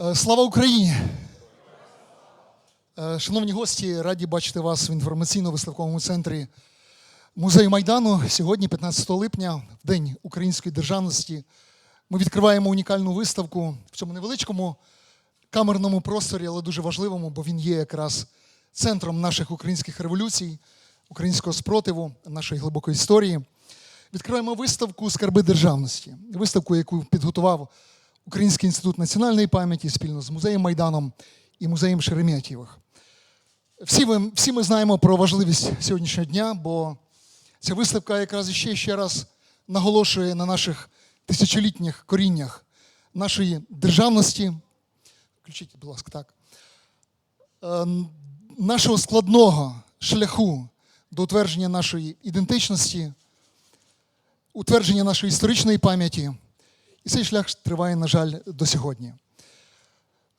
Е, Слава Україні! Е, Шановні гості, раді бачити вас в інформаційно-виставковому центрі музею Майдану. Сьогодні, 15 липня, в День української державності, ми відкриваємо унікальну виставку в цьому невеличкому камерному просторі, але дуже важливому, бо він є якраз центром наших українських революцій, українського спротиву, нашої глибокої історії. Відкриваємо виставку Скарби державності, виставку, яку підготував Український інститут національної пам'яті спільно з музеєм Майданом і музеєм Шереметьєвих. Всі, ви, всі ми знаємо про важливість сьогоднішнього дня, бо ця виставка якраз іще і ще раз наголошує на наших тисячолітніх коріннях нашої державності. Включіть, будь ласка, так. Е, Нашого складного шляху до утвердження нашої ідентичності, утвердження нашої історичної пам'яті. І цей шлях триває, на жаль, до сьогодні.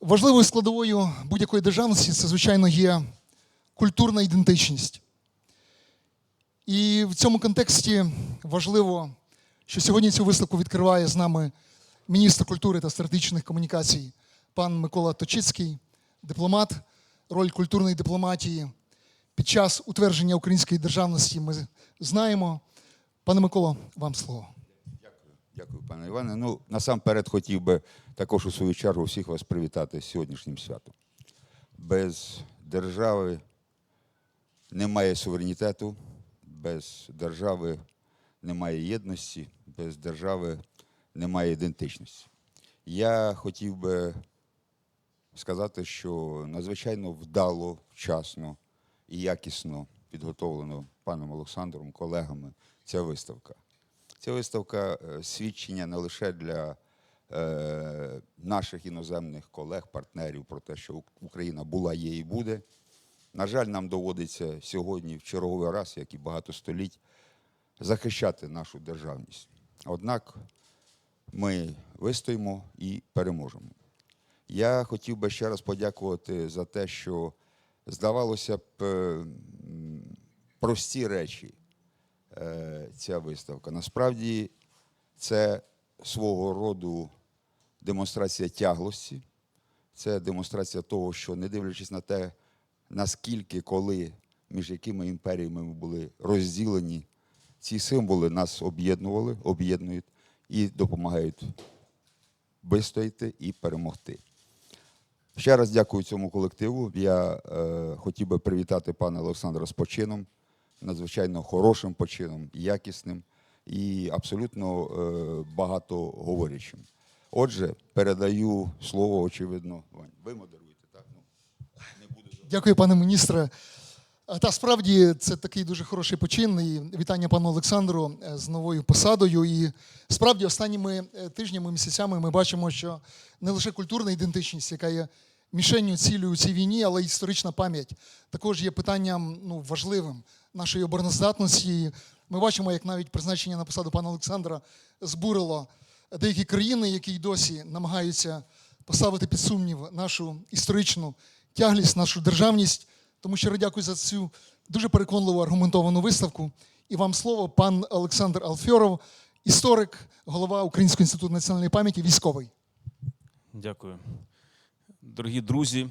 Важливою складовою будь-якої державності це, звичайно, є культурна ідентичність. І в цьому контексті важливо, що сьогодні цю виставку відкриває з нами міністр культури та стратегічних комунікацій пан Микола Точицький, дипломат, роль культурної дипломатії під час утвердження української державності ми знаємо. Пане Миколо, вам слово. Дякую, пане Іване. Ну, насамперед хотів би також у свою чергу всіх вас привітати з сьогоднішнім святом. Без держави немає суверенітету, без держави немає єдності, без держави немає ідентичності. Я хотів би сказати, що надзвичайно вдало, вчасно і якісно підготовлено паном Олександром, колегами ця виставка. Ця виставка е, свідчення не лише для е, наших іноземних колег, партнерів про те, що Україна була, є і буде. На жаль, нам доводиться сьогодні в черговий раз, як і багато століть, захищати нашу державність. Однак ми вистоїмо і переможемо. Я хотів би ще раз подякувати за те, що здавалося б е, прості речі ця виставка. Насправді це свого роду демонстрація тяглості, це демонстрація того, що не дивлячись на те, наскільки, коли, між якими імперіями ми були розділені, ці символи нас об'єднували, об'єднують і допомагають вистояти і перемогти. Ще раз дякую цьому колективу. Я е, хотів би привітати пана Олександра з почином, надзвичайно хорошим почином, якісним і абсолютно е, багатоговорячим. Отже, передаю слово, очевидно, Вань. Ви модеруєте, так? Ну, не буду Дякую, пане міністре. Та справді це такий дуже хороший почин. І вітання пану Олександру е, з новою посадою. І справді останніми е, тижнями, місяцями ми бачимо, що не лише культурна ідентичність, яка є мішенню цілею у цій війні, але й історична пам'ять також є питанням ну, важливим нашої обороноздатності. Ми бачимо, як навіть призначення на посаду пана Олександра збурило деякі країни, які й досі намагаються поставити під сумнів нашу історичну тяглість, нашу державність. Тому щиро дякую за цю дуже переконливу аргументовану виставку. І вам слово, пан Олександр Алфьоров, історик, голова Українського інституту національної пам'яті, військовий. Дякую. Дорогі друзі,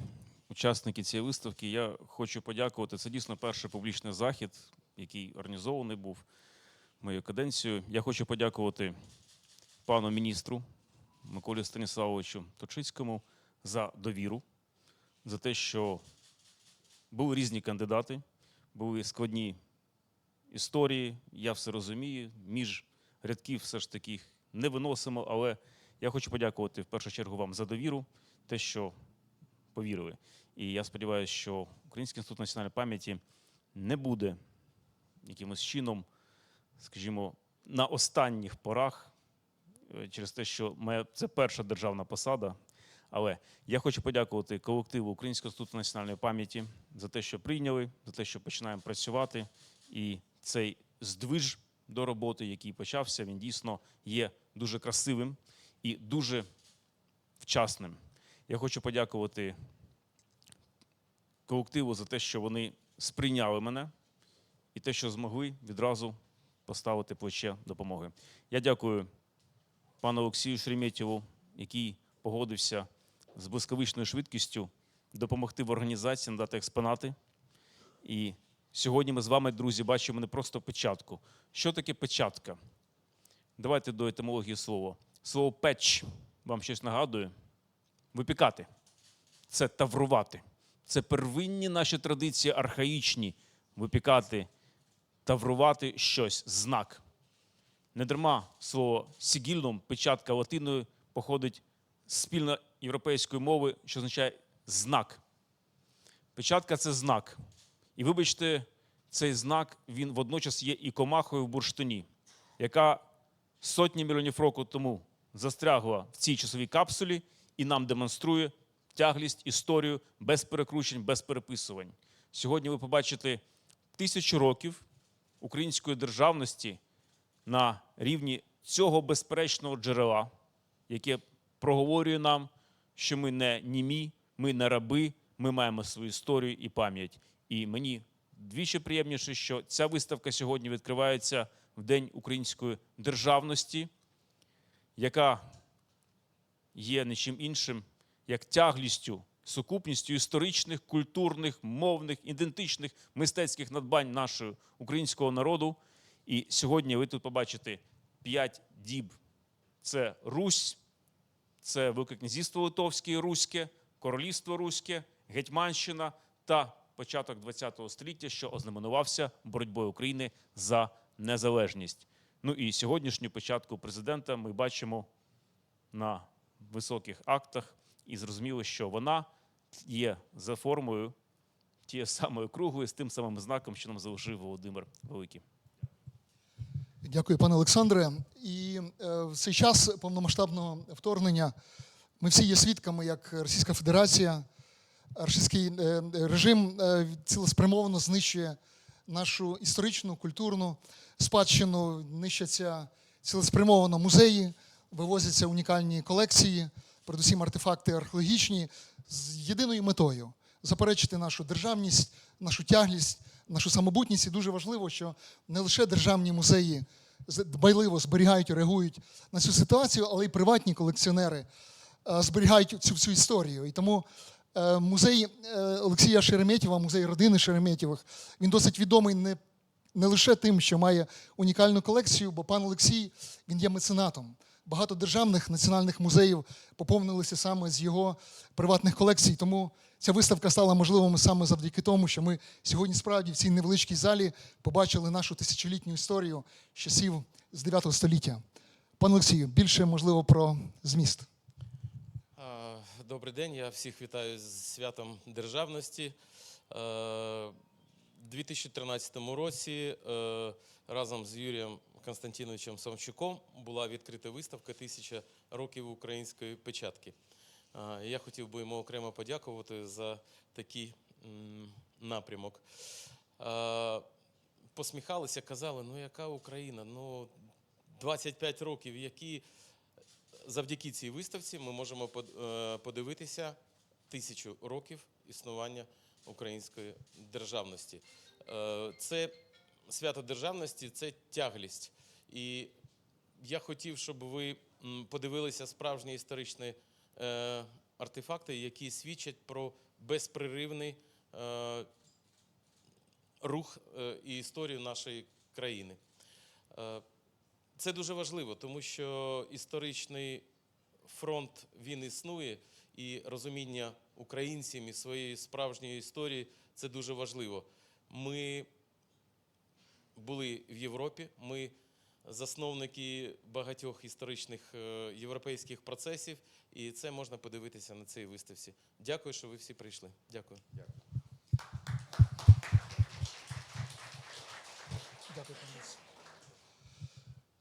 учасники цієї виставки, я хочу подякувати. Це дійсно перший публічний захід, який організований був моєю каденцією. Я хочу подякувати пану міністру Миколі Станіславовичу Точицькому за довіру, за те, що були різні кандидати, були складні історії. Я все розумію. Між рядків все ж таки не виносимо, але я хочу подякувати в першу чергу вам за довіру, те, що повірили. І я сподіваюся, що Український інститут національної пам'яті не буде якимось чином, скажімо, на останніх порах, е, через те, що моя це перша державна посада. Але я хочу подякувати колективу Українського інституту національної пам'яті за те, що прийняли, за те, що починаємо працювати. І цей здвиж до роботи, який почався, він дійсно є дуже красивим і дуже вчасним. Я хочу подякувати колективу за те, що вони сприйняли мене і те, що змогли відразу поставити плече допомоги. Я дякую пану Олексію Шереметьєву, який погодився з блискавичною швидкістю допомогти в організації, надати експонати. І сьогодні ми з вами, друзі, бачимо не просто печатку. Що таке печатка? Давайте до етимології слова. Слово печ вам щось нагадує? Випікати. Це таврувати. Це первинні наші традиції архаїчні. Випікати, таврувати щось, знак. Не дарма слово сігільном, печатка латиною, походить з спільно європейської мови, що означає знак. Печатка це знак. І вибачте, цей знак він водночас є і комахою в бурштині, яка сотні мільйонів років тому застрягла в цій часовій капсулі і нам демонструє тяглість, історію без перекручень, без переписувань. Сьогодні ви побачите тисячу років української державності на рівні цього безперечного джерела, яке проговорює нам, що ми не німі, ми не раби, ми маємо свою історію і пам'ять. І мені двічі приємніше, що ця виставка сьогодні відкривається в День української державності, яка є не чим іншим, як тяглістю, сукупністю історичних, культурних, мовних, ідентичних мистецьких надбань нашого українського народу. І сьогодні ви тут побачите п'ять діб: це Русь, це Велике князівство Литовське Руське, Королівство Руське, Гетьманщина та початок ХХ століття, що ознаменувався боротьбою України за незалежність. Ну і сьогоднішню початку президента ми бачимо на високих актах, і зрозуміло, що вона є за формою тієї самої круглої з тим самим знаком, що нам залишив Володимир Великий. Дякую, пане Олександре. І е, в цей час повномасштабного вторгнення ми всі є свідками, як Російська Федерація, російський е, режим е, цілеспрямовано знищує нашу історичну, культурну спадщину, нищаться цілеспрямовано музеї, вивозяться унікальні колекції, передусім артефакти археологічні, з єдиною метою заперечити нашу державність, нашу тяглість, нашу самобутність. І дуже важливо, що не лише державні музеї дбайливо зберігають і реагують на цю ситуацію, але й приватні колекціонери е, зберігають цю всю історію. І тому е, музей е, Олексія Шереметєва, музей родини Шереметєвих, він досить відомий не, не лише тим, що має унікальну колекцію, бо пан Олексій він є меценатом. Багато державних національних музеїв поповнилися саме з його приватних колекцій. Тому ця виставка стала можливою саме завдяки тому, що ми сьогодні справді в цій невеличкій залі побачили нашу тисячолітню історію з часів з 9 століття. Пане Олексію, більше можливо про зміст. Добрий день, я всіх вітаю з святом державності. Е, У 2013 році е, разом з Юрієм Константиновичем Самчуком була відкрита виставка Тисяча років української печатки. Я хотів би йому окремо подякувати за такий напрямок. Посміхалися, казали, ну яка Україна? Ну 25 років, які завдяки цій виставці ми можемо е, подивитися тисячу років існування української державності. Е, Це свято державності, це тяглість. І я хотів, щоб ви подивилися справжні історичні е, артефакти, які свідчать про безпреривний е, рух е, і історію нашої країни. Е, це дуже важливо, тому що історичний фронт він існує, і розуміння українцям і своєї справжньої історії це дуже важливо. Ми були в Європі, ми засновники багатьох історичних е, європейських процесів, і це можна подивитися на цій виставці. Дякую, що ви всі прийшли. Дякую. Дякую.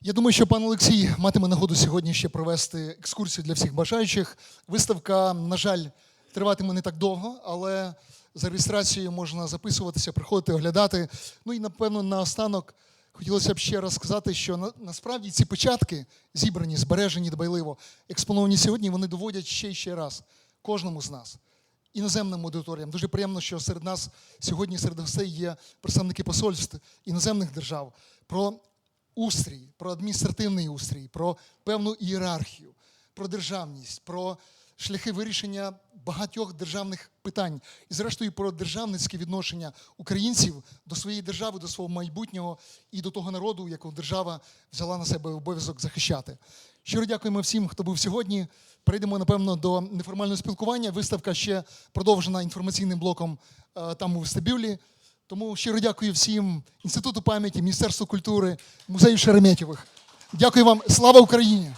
Я думаю, що пан Олексій матиме нагоду сьогодні ще провести екскурсію для всіх бажаючих. Виставка, на жаль, триватиме не так довго, але за реєстрацією можна записуватися, приходити, оглядати. Ну і напевно наостанок хотілося б ще раз сказати, що на, насправді ці печатки зібрані, збережені дбайливо, експоновані сьогодні, вони доводять ще й ще раз кожному з нас іноземним аудиторіям. Дуже приємно, що серед нас сьогодні серед гостей є представники посольств іноземних держав про устрій, про адміністративний устрій, про певну ієрархію, про державність, про шляхи вирішення багатьох державних питань і, зрештою, про державницьке відношення українців до своєї держави, до свого майбутнього і до того народу, якого держава взяла на себе обов'язок захищати. Щиро дякуємо всім, хто був сьогодні. Перейдемо, напевно, до неформального спілкування. Виставка ще продовжена інформаційним блоком е, там у вестибюлі. Тому щиро дякую всім Інституту пам'яті, Міністерству культури, музею Шереметєвих. Дякую вам. Слава Україні!